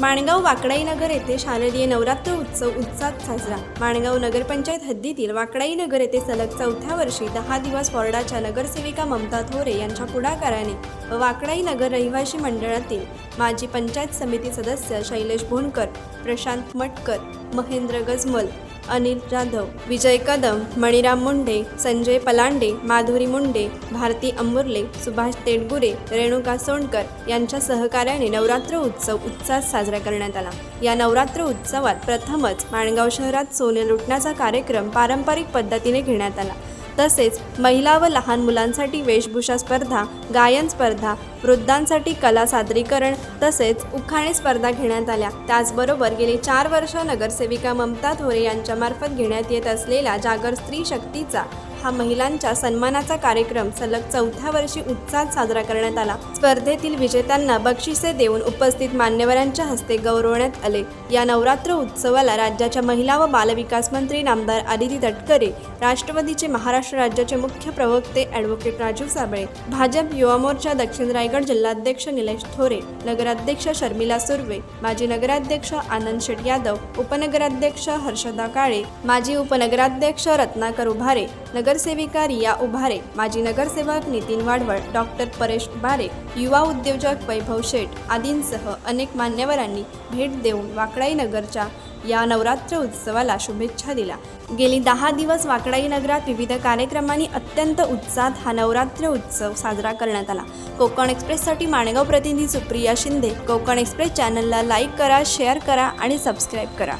माणगाव वाकडाई नगर येथे शारदीय नवरात्र उत्सव उत्साहात साजरा. माणगाव नगरपंचायत हद्दीतील वाकडाई नगर येथे सलग चौथ्या वर्षी दहा दिवस वॉर्डाच्या नगरसेविका ममता थोरे यांच्या पुढाकाराने व वाकडाई नगर रहिवासी मंडळातील माजी पंचायत समिती सदस्य शैलेश भोनकर प्रशांत मटकर महेंद्र गजमल अनिल जाधव विजय कदम मणिराम मुंडे संजय पलांडे माधुरी मुंडे भारती अंबुर्ले सुभाष तेडगुरे रेणुका सोंडकर यांच्या सहकार्याने नवरात्र उत्सव उत्साहात साजरा करण्यात आला. या नवरात्र उत्सवात प्रथमच माणगाव शहरात सोने लुटण्याचा कार्यक्रम पारंपरिक पद्धतीने घेण्यात आला. तसेच महिला व लहान मुलांसाठी वेशभूषा स्पर्धा गायन स्पर्धा वृद्धांसाठी कला सादरीकरण तसेच उखाणे स्पर्धा घेण्यात आल्या. त्याचबरोबर गेली चार वर्ष नगरसेविका ममता थोरे यांच्यामार्फत घेण्यात येत असलेला जागर स्त्री शक्तीचा हा महिलांच्या सन्मानाचा कार्यक्रम सलग चौथ्या वर्षी उत्साहात साजरा करण्यात आला. स्पर्धेतील विजेत्यांना बक्षिसे देऊन उपस्थित मान्यवरांच्या हस्ते गौरवण्यात आले. या नवरात्र उत्सवाला राज्याच्या महिला व बालविकास मंत्री नामदार आदिती तटकरे राष्ट्रवादीचे महाराष्ट्र राज्याचे मुख्य प्रवक्ते ॲडव्होकेट राजीव साबळे भाजप युवा मोर्चा दक्षिण रायगड जिल्हाध्यक्ष निलेश थोरे नगराध्यक्ष शर्मिला सुर्वे माजी नगराध्यक्ष आनंद शेट यादव उपनगराध्यक्ष हर्षदा काळे माजी उपनगराध्यक्ष रत्नाकर उभारे नगर नगरसेविका रिया उभारे माजी नगरसेवक नितीन वाडवळ डॉक्टर परेश बारे युवा उद्योजक वैभव शेठ आदींसह अनेक मान्यवरांनी भेट देऊन वाकडाई नगरच्या या नवरात्र उत्सवाला शुभेच्छा दिल्या. गेली दहा दिवस वाकडाई नगरात विविध कार्यक्रमांनी अत्यंत उत्साहात हा नवरात्र उत्सव साजरा करण्यात आला. कोकण एक्सप्रेससाठी माणगाव प्रतिनिधी सुप्रिया शिंदे कोकण एक्सप्रेस चॅनलला लाईक करा शेअर करा आणि सबस्क्राईब करा.